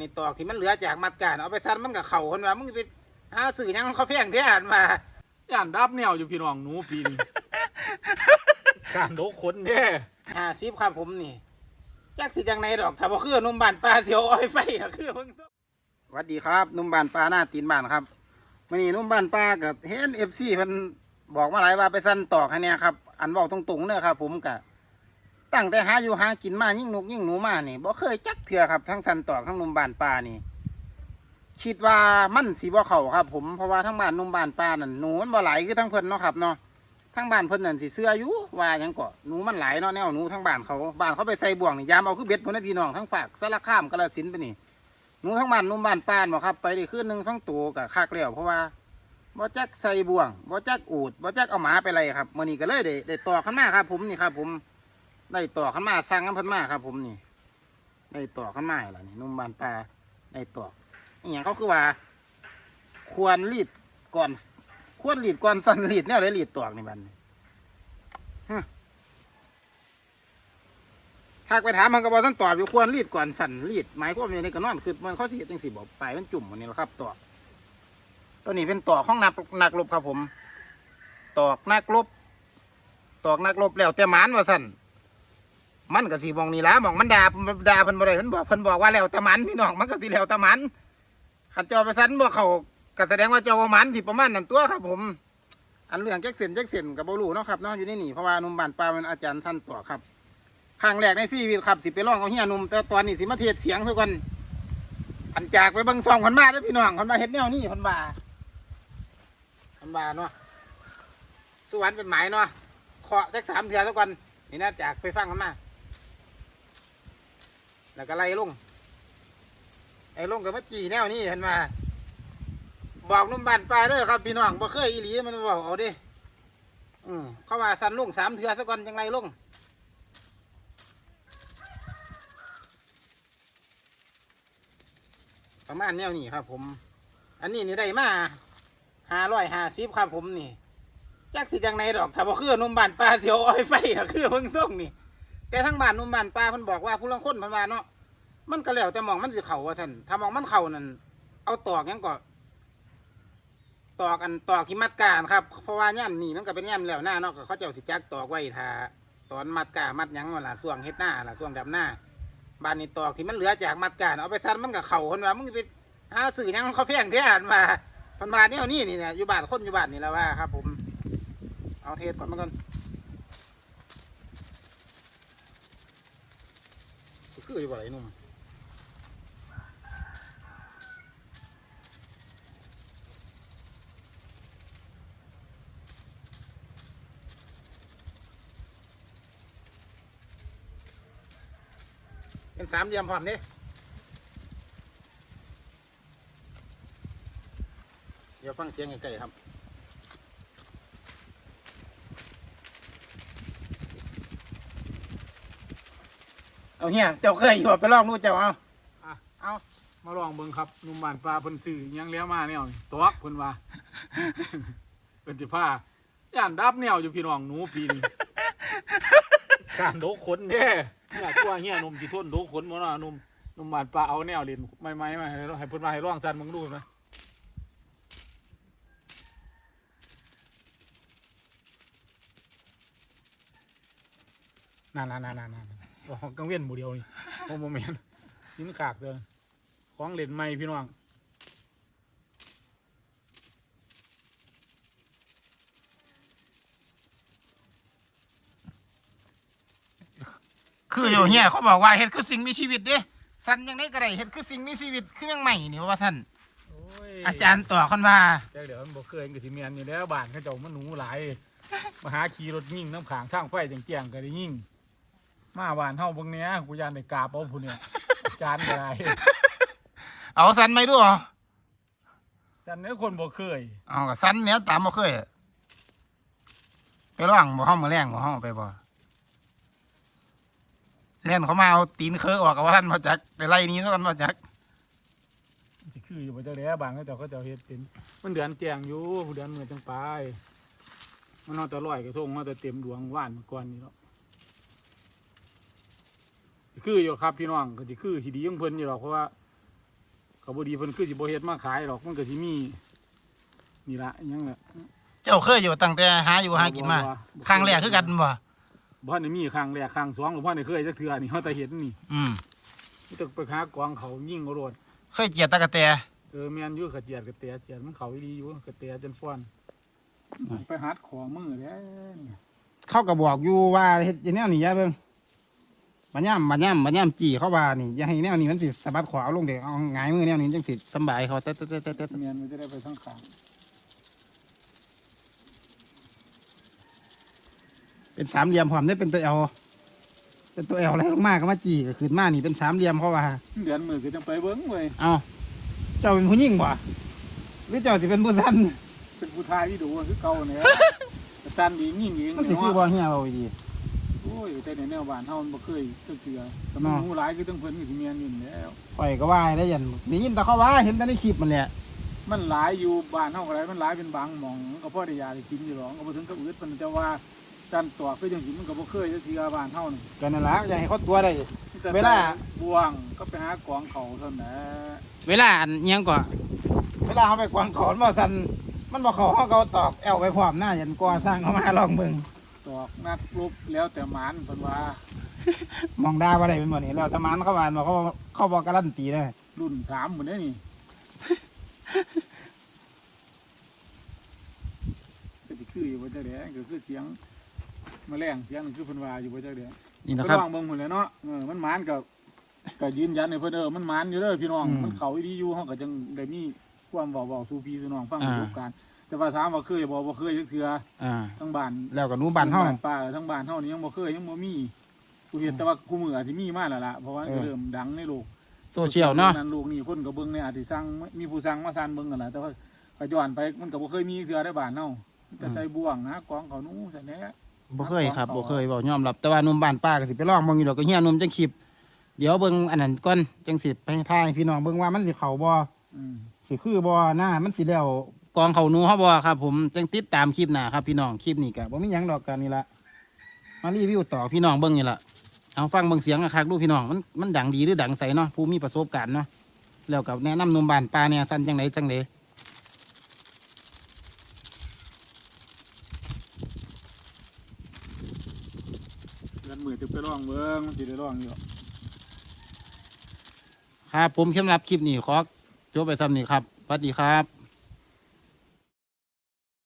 นี่ตอกที่มันเหลือจากมัดการเอาไปซันมันกับเข่าคนว่ามึงไปหาสื่อหยังเขาเพียงแค่อ่านมาย่านดับแนวอยู่พี่น้องหนูปีนี้การโดกขนแน่ห้าสิบครับผมนี่จักสิจังไหนดอกถ้าบ่คือหนุ่มบ้านปลาเสียวอ้อยไฟนะคือเพิ่งสวัสดีครับหนุ่มบ้านปลาหน้าตีนบ้านครับวันนี้หนุ่มบ้านปลากับเห็นเอฟซีเพิ่นบอกมาหลายว่าไปสั่นตอกให้เนี่ยครับ อันบอกตรงๆเนอะครับผมกะ ตั้งแต่หาอยู่หากินมายิ่งนกยิ่งหนูมานี่บ่เคยจักเถื่อครับทั้งสันตอกทั้งนมบานปลานี่ คิดว่ามันสีบ่เข้าครับ ผมเพราะว่าทั้งบ้านนมบานปลานั่นหนูมันบ่ไหลคือทั้งเพิ่นเนาะครับเนาะทั้งบ้านเพิ่นนั่นสิเสื้ออยู่ว่าหยังกาหนูมันหลายเนาะแนวหนูทั้งบ้านเขาบ้านเขาไปใส่บ่วงนี่ยามเอาคือเบ็ดพุ่นนะพี่น้องทั้งฝากสารคามกาฬสินธุ์ไปนี่หนูทั้งบ้านหนุ่มบ้านปานบ่ครับ ไปได้คืนหนึ่งทั้งตัวกับคักแล้วเพราะว่าบ่จักใส่บ่วงบ่จักอูดบ่จักเอาหมาไปไรครับมื้อนี้ก็เลยได้ได้ต่อขึ้นมาครับ ผมนี่ครับ ผม ได้ต่อขึ้นมาสร้างกันเพิ่นมาครับ ผมนี่ได้ต่อขึ้นมาแล้วนี่นุ่มบานปลาได้ต่ออีหยังเขาคือว่า ควรรีดก่อนควรรีดก่อนสั่นรีดแนวได้รีดตอกนี่บันี้าไปถามมันก็บอกท่านตอบอยู่ควรรีดก่อนสั่นรีดหมายความว่าในกระนอนคือมันเขาสิเฮ็ดจังสิบอกไปมันจุ่มวันนี้แหละครับตอกตัวนี้เป็นตอกของนักนักรบครับผม ตอกนักรบตอกนักรบแล้วแต่หมานว่าสั่น มันก็สิมองนี่ละมองมันด่าด่าเพิ่นบ่ได้เพิ่นบอกเพิ่นบอกว่าแล้วต่หมันพี่น้องมันก็สิแล้วต่หมันขันจอไปสั่นบ่เขาก็แสดงว่าเจ้าว่าหมันสิประมาณนั้นตัวครับ ผม อันเรื่องแจ็คเซนแจ็คเซนกับบ่รู้เนาะครับเนาะอยู่ในนี่เพราะว่านุ่มบานป่าเป็นอาจารย์ท่านตอครับครั้งแรกในชีวิตครับสิไปร้องเอาเฮียหนุ่มแต่ตอนนี้สิมาเทศเสียงทุกคนอันจากไปบิ่งซองคนมาด้อพี่น้องคนมาเฮ็ดแนวนี้คนมาคนมาเนาะสุวรรค์เป็นหมายเนาะเคาะจักสามเทือทุกคนนี่นะจากไปฟังคนมา แล้วก็ไล่ลงไอ้ลงกับมาจีแนวนี้เห็นมาบอกนุ่มบานปลายเด้อครับพี่น้องบ่เคยอีหลีมันบอกเอาดิอืมเข้าว่าสันลงสามเทือสักวันจังไรลงประมาณแนวนี้ครับ ผม อันนี้นี่ได้มาห้าร้อยห้าสิบครับผมนี่จักสิจังไหนดอกถ้าบ่คือนุ่มบานปลาเสียวอ้อยไฟนะคือเพิ่งส่งนี่ แต่ทั้งบ้านนุ่มบ้านปลาเพิ่นบอกว่าผู้ลังคนเพิ่นว่าเนาะมันก็แล้วแต่มองมันสิเข่าว่าซั่นถ้ามองมันเข่านั่นเอาตอกหยังก็ตอกอันตอกที่มัดการครับ เพราะว่าย่ำนี่มันก็เป็นย่ำแล้วหน้าเนาะก็เขาเจ้าสิจักตอกไว้ถ้าตอนมัดกามัดหยังว่าล่ะช่วงเฮ็ดหน้าล่ะช่วงดำหน้าบ้านนี้ตอกที่มันเหลือจากมัดการเอาไปซันมันกับเข่าคนว่ามึงไปหาสื่อยังเขาเพียงแค่อ่านมาพันมาเนี่ยนี่นี่เนี่ยอยู่บ้านคนอยู่บ้านนี่แล้วว่าครับ ผม เอาเทศก่อนมาก่อน คืออยู่บ่ไรนุ่มเป็นสามเหลี่ยมพร้อมนี่เดี๋ยวฟังเสียงใกล้ๆครับ เอาเฮียเจ้าเคยอยู่บ่ไปลองดูเจ้าเอาอะ เอามาลองเบิ่งครับหนุ่มบ้านปลาเพิ่นซื้อหยังเลี้ยมาแนวนี่ตอกเพิ่นว่า เพิ่นสิพาย่านดับแนวอยู่พี่น้องหนูปีนี้ การโดกขนแน่เนี่ยตัวเฮียหนุ่มสิทนโดกขนบ่เนาะหนุ่มหนุ่มบ้านปลาเอาแนวเล่นใหม่ๆมาให้ให้เพิ่นมาให้ลองสั่นมึงดูนะนั่นๆๆๆๆ ของกังเวียนหมู่เดียวนี่โอ้บ่แม่นยินขากเลยของเล่นใหม่พี่น้องคืออยู่เฮียเขาบอกว่าเฮ็ดคือสิ่งมีชีวิตเด้สันยังไงก็ได้เฮ็ดคือสิ่งมีชีวิตคือยังใหม่นี่ว่าท่านโอ้ยอาจารย์ต่อคนว่าเจ้าเดี๋ยวมันบอกเคยกับสิเมียนอยู่แล้วบ้านเขาเจ้ามันหนูหลายมาหาขี่รถยิ่งน้ำขางทางไฟแจ้งแจ้งๆก็ได้ยิ่ง มาบ้านเฮาเบิ่งเนี้ยกูยานได้กราบเอาผู้เนี่ยอาจารย์ก็ได้เอาสันไหมด้วยจันเนี้ยคนบ่เคยเอาก็สันเนี้ยตามมาเคยไปร้องบ่ห้องมาแรงบ่ห้องไปบ่เล่นเขามาเอาตีนเคอออกกับว่าท่านมาจักไปไล่หนี้เท่ากันมาจักสิคืออยู่บ่เจ้าแล้วบ้านเขาเจ้าเขาเจ้าเฮ็ดเป็นมันเดือนแจ้งอยู่ผู้เดือนมือจังไปมันเฮาแต่ร้อยกระทงเฮาแต่เต็มดวงว่านก่อนนี่เนาะสิ คืออยู่ครับพี่น้องก็สิคือสิดีของเพิ่นอยู่หรอกเพราะว่าก็บ่ดีเพิ่นคือสิบ่เฮ็ดมาขายหรอกมันก็สิมีนี่ละอิหยังแหละเจ้าเคยอยู่ตั้งแต่หาอยู่หากินมาครั้งแรกคือกันบ่บ่ทันได้มีครั้งแรกครั้งสองหรือบ่ทันได้เคยจักเทื่อนี่เฮาแต่เห็นนี่อืมมีแต่ไปหากองเขายิงเอาโลดเคยเจียดตะกะแตเออแม่นอยู่กระเจียดกระเตียเจียดมันเขาอีหลีอยู่กระเตียจนฟ้อนไปหัดขอมือแล้นี่ เขาก็บอกอยู่ว่าเฮ็ดแนวนี้อย่าเบิ่ง บัดย่ำบัดย่ำบัดย่ำจี้เขาว่านี่อย่าให้แนวนี้มันสิสะบัดขวาเอาลงเด็กเอาหงายมือแนวนี้จังสิสำบายเขาเต๊ะเต๊ะเต๊ะเต๊ะเต๊ะแม่นมันจะได้ไปทั้งขางเป็นสามเหลี่ยมพร้อมได้เป็นตัวเอลเป็นตัวเอลอะไรลงมาก็มาจี้ก็ขึ้นมานี่เป็นสามเหลี่ยมเพราะว่าเดือนมือก็จังไปเบิ่งเว้ยเอาเจ้าเป็นผู้หญิงบ่หรือเจ้าสิเป็นผู้สั้นเป็นผู้ทายที่ดูคือเก่าเนี่ยแต่สั้นดียิ่งยิงมันสิเนี่ยคือบ่ว่าเฮียเราดีโอ้ ยแต่ในแนวบ้านเฮามันบ่เคยจักเทื่อแต่เนาะมันหูหลายคือต้องเพิ่นก็สิแม่นอยู่แล้ว ข่อยก็ว่าได้ยันได้ยินแต่เขาว่าเห็นแต่ในคลิปมันแหละมันหลายอยู่บ้านเฮาก็หลายมันหลายเป็นบางหม่องก็พอได้ยาได้กินอยู่หรอกก็บ่ถึงกับอึดมันจะว่าจันตัวคือจังซี่มันก็บ่เคยจักเทื่อบ้านเฮานี่ก็นั่นล่ะอยากให้เขาตัวได้มีแต่เวลา บวงก็ไปหากองเขาเท่านั้นแหละเวลาอันเอียงก่อนเวลาเขาไปกวางขอนบ่สันมันบ่เขาเขาก็เอาตอกแอวไปพร้อมหน้ายันก่อสร้างเขามาลองเบิ่ง ตอกนักรบแล้วแต่หมานเพิ่นว่ามองได้ว่าได้เป็นบ่นี่แล้วแตะมันเขาว่าบ่เขาเขาบ่การันตีได้รุ่นสามหมดเลยนี่ก็สิคืออยู่บ่จักเด้ก็คือเสียงแมลงเสียงนั่นคือเพิ่นว่าอยู่บ่จักเด้นี่นะไปครับลองเบิ่งพุ่นแหล้วเนาะเออมันหมานกับก็ยืนยันให้เพิ่นเออมันหมานอยู่เด้อพี่น้องอืมมันเข้าอีดีอยู่เฮาก็จังได้มีความเว้าเว้าสู่พี่สู่น้องฟังปอ่าระสบการณ์ แต่ว่าถามว่าเคยบ่บ่เคยจักเทื่ออ่า ทั้งบ้านแล้วก็หนูบ้านเฮา ป่าทั้งบ้านเฮานี่ยังบ่เคยยังบ่มีกูเห็นแต่ว่ากูมืออาจสิมีมาแล้วล่ะเพราะว่าเออก็เริ่มดังในโลกโซเชียลเนาะนั้นโลกนี่คนก็เบิ่งเนี่ยอาจสิสั่งมีผู้สั่งมาสั่นเบิ่งกันแหละแต่ว่าก็ย้อนไปมันก็บ่เคยมีเทื่อได้บ้านเฮาแต่ใส่บ่วงนะกองเขาหนูใส่แหน่บ่เคยครับบ่เคยบ่ยอมรับแต่ว่าหนุ่มบ้านป้าก็สิไปลองเบิ่งอยู่ดอกก็เฮียหนุ่มจังคลิปเดี๋ยวเบิ่งอันนั้นก่อนจังสิไปทายให้พี่น้องเบิ่งว่ามันสิเข้าบ่อืม สิคือบ่หน้ามันสิแล้ว กองเขาหนูเฮาบ่ครับ ผมจังติดตามคลิปหน้าครับพี่น้องคลิปนี้ก็บ่มีหยังดอกกันนี่ละมารีวิวต่อพี่น้องเบิ่งนี่ละเอาฟังเบิ่งเสียงคักๆดูพี่น้องมันมันดังดีหรือดังใสเนาะผู้มีประสบการณ์เนาะแล้วกับแนะนำหนุ่มบ้านป้าเนี่ยสั้นจังไดจังไดเดือนมือจะไปร้องเบิ่งมันสิได้ร้องอยู่ครับผมสำหรับคลิปนี้ขอจบไปซ้ำนี้ครับสวัสดีครับ